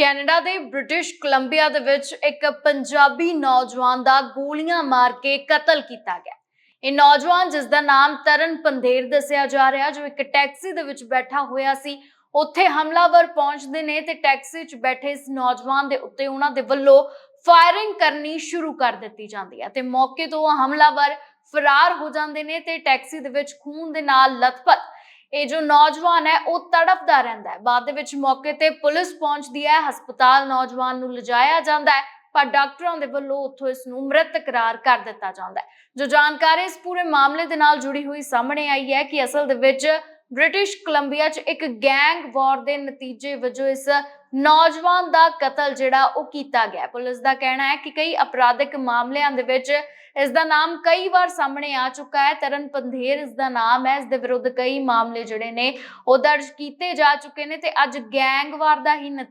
Canada ਦੇ British Columbia ਦੇ ਵਿੱਚ ਇੱਕ ਪੰਜਾਬੀ ਨੌਜਵਾਨ ਦਾ ਗੋਲੀਆਂ ਮਾਰ ਕੇ ਕਤਲ ਕੀਤਾ ਗਿਆ। ਇਹ ਨੌਜਵਾਨ ਜਿਸ ਦਾ ਨਾਮ ਤਰਨ ਪੰਧੇਰ ਦੱਸਿਆ ਜਾ ਰਿਹਾ, ਜੋ ਇੱਕ ਟੈਕਸੀ ਦੇ ਵਿੱਚ ਬੈਠਾ ਹੋਇਆ ਸੀ, ਉੱਥੇ ਹਮਲਾਵਰ ਪਹੁੰਚਦੇ ਨੇ ਤੇ ਟੈਕਸੀ 'ਚ ਬੈਠੇ ਇਸ ਨੌਜਵਾਨ ਦੇ ਉੱਤੇ ਉਹਨਾਂ ਦੇ ਵੱਲੋਂ ਫਾਇਰਿੰਗ ਕਰਨੀ ਸ਼ੁਰੂ ਕਰ ਦਿੱਤੀ ਜਾਂਦੀ ਹੈ ਤੇ ਮੌਕੇ ਤੋਂ ਉਹ ਹਮਲਾਵਰ ਫਰਾਰ ਹੋ ਜਾਂਦੇ ਨੇ ਤੇ ਟੈਕਸੀ ਦੇ ਵਿੱਚ ਖੂਨ ਦੇ ਨਾਲ ਲਥਪਥ ਇਹ ਜੋ ਨੌਜਵਾਨ ਹੈ, ਉਹ ਤੜਫਦਾ ਰਹਿੰਦਾ ਹੈ। ਬਾਅਦ ਦੇ ਵਿੱਚ ਮੌਕੇ ਤੇ ਪੁਲਿਸ ਪਹੁੰਚਦੀ ਹੈ, ਹਸਪਤਾਲ ਨੌਜਵਾਨ ਨੂੰ ਲਿਜਾਇਆ ਜਾਂਦਾ ਹੈ, ਪਰ ਡਾਕਟਰਾਂ ਦੇ ਵੱਲੋਂ ਉੱਥੋਂ ਇਸ ਨੂੰ ਮ੍ਰਿਤ ਕਰਾਰ ਕਰ ਦਿੱਤਾ ਜਾਂਦਾ ਹੈ। ਜੋ ਜਾਣਕਾਰੀ ਇਸ ਪੂਰੇ ਮਾਮਲੇ ਦੇ ਨਾਲ ਜੁੜੀ ਹੋਈ ਸਾਹਮਣੇ ਆਈ ਹੈ ਕਿ ਅਸਲ ਦੇ ਵਿੱਚ ਬ੍ਰਿਟਿਸ਼ ਕੋਲੰਬੀਆ 'ਚ ਇੱਕ ਗੈਂਗ ਵਾਰ ਦੇ ਨਤੀਜੇ ਵਜੋਂ ਇਸ ਨੌਜਵਾਨ ਦਾ ਕਤਲ ਜਿਹੜਾ ਉਹ ਕੀਤਾ ਗਿਆ। ਪੁਲਿਸ ਦਾ ਕਹਿਣਾ ਹੈ ਕਿ ਕਈ ਅਪਰਾਧਿਕ ਮਾਮਲਿਆਂ ਦੇ ਵਿੱਚ ਇਸ ਦਾ ਨਾਮ ਕਈ ਵਾਰ ਸਾਹਮਣੇ ਆ ਚੁੱਕਾ ਹੈ। ਤਰਨ ਪੰਧੇਰ ਇਸ ਦਾ ਨਾਮ ਹੈ। ਇਸ ਦੇ ਵਿਰੁੱਧ ਕਈ ਮਾਮਲੇ ਜਿਹੜੇ ਨੇ ਉਹ ਦਰਜ ਕੀਤੇ ਜਾ ਚੁੱਕੇ ਨੇ ਤੇ ਅੱਜ ਗੈਂਗਵਾਰ ਦਾ ਹੀ